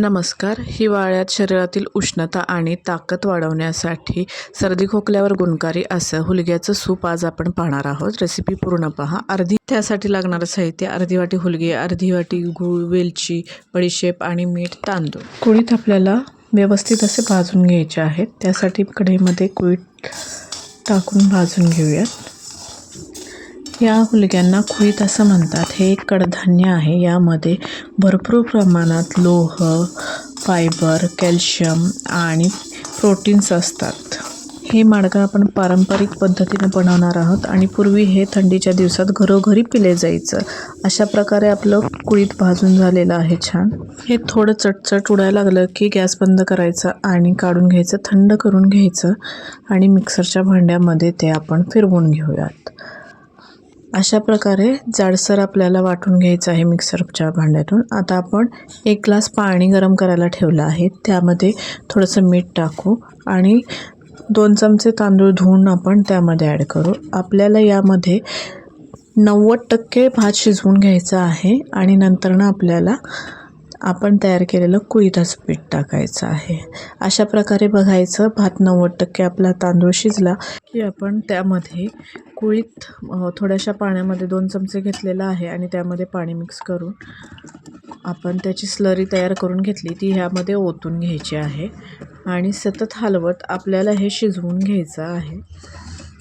नमस्कार. हिवाळ्यात शरीरातील उष्णता आणि ताकद वाढवण्यासाठी सर्दी खोकल्यावर गुणकारी असं हुलग्याचं सूप आज आपण पाहणार आहोत. रेसिपी पूर्ण पहा. अर्धी त्यासाठी लागणारं साहित्य अर्धी वाटी हुलगी अर्धी वाटी गूळ वेलची बडीशेप आणि मीठ तांदूळ. कुळीत आपल्याला व्यवस्थित असे भाजून घ्यायचे आहेत. त्यासाठी कढईमध्ये कुळीत टाकून भाजून घेऊयात. या हुलग्यांना खुईत असं म्हणतात. हे एक कडधान्य आहे. यामध्ये भरपूर प्रमाणात लोह फायबर कॅल्शियम आणि प्रोटीन्स असतात. हे माडगं आपण पारंपरिक पद्धतीने बनवणार आहोत आणि पूर्वी हे थंडीच्या दिवसात घरोघरी पिले जायचं. अशा प्रकारे आपलं कुळीत भाजून झालेलं आहे छान. हे थोडं चटचट उडायला लागलं की गॅस बंद करायचा आणि काढून घ्यायचं थंड करून घ्यायचं आणि मिक्सरच्या भांड्यामध्ये ते आपण फिरवून घेऊयात. अशा प्रकारे जाडसर आपल्याला वाटून घ्यायचं आहे मिक्सरच्या भांड्यातून. आता आपण एक ग्लास पाणी गरम करायला ठेवलं आहे. त्यामध्ये थोडंसं मीठ टाकू आणि दोन चमचे तांदूळ धुवून आपण त्यामध्ये ॲड करू. आपल्याला यामध्ये नव्वद टक्के भात शिजवून घ्यायचा आहे आणि नंतरनं आपल्याला आपण तयार केलेलं कुळीताचं पीठ टाकायचं आहे. अशा प्रकारे बघायचं भात नव्वद टक्के आपला तांदूळ शिजला की आपण त्यामध्ये कुळीत थोड्याशा पाण्यामध्ये दोन चमचे घेतलेला आहे आणि त्यामध्ये पाणी मिक्स करून आपण त्याची स्लरी तयार करून घेतली. ती ह्यामध्ये ओतून घ्यायची आहे आणि सतत हलवत आपल्याला हे शिजवून घ्यायचं आहे.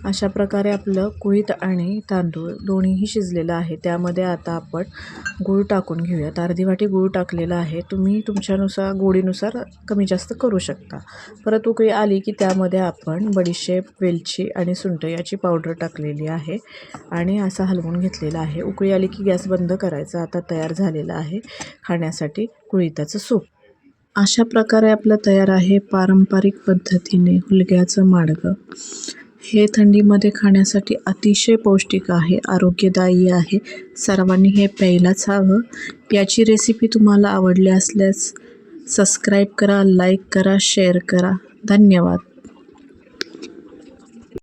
अशा प्रकारे आपलं कुळीत आणि तांदूळ दोन्हीही शिजलेलं आहे. त्यामध्ये आता आपण गूळ टाकून घेऊयात. अर्धी वाटी गूळ टाकलेला आहे. तुम्ही तुमच्यानुसार गोडीनुसार कमी जास्त करू शकता. परत उकळी आली की त्यामध्ये आपण बडीशेप वेलची आणि सुंठ याची पावडर टाकलेली आहे आणि असं हलवून घेतलेलं आहे. उकळी आली की गॅस बंद करायचा. आता तयार झालेला आहे खाण्यासाठी कुळीताचं सूप. अशा प्रकारे आपलं तयार आहे पारंपरिक पद्धतीने हुलग्याचं माडगं. हे थंडीमध्ये खाण्यासाठी अतिशय पौष्टिक आहे आरोग्यदायी आहे. सर्वांनी हे प्यायलाच हवं. याची रेसिपी तुम्हाला आवडली असल्यास सबस्क्राईब करा लाईक करा शेअर करा. धन्यवाद.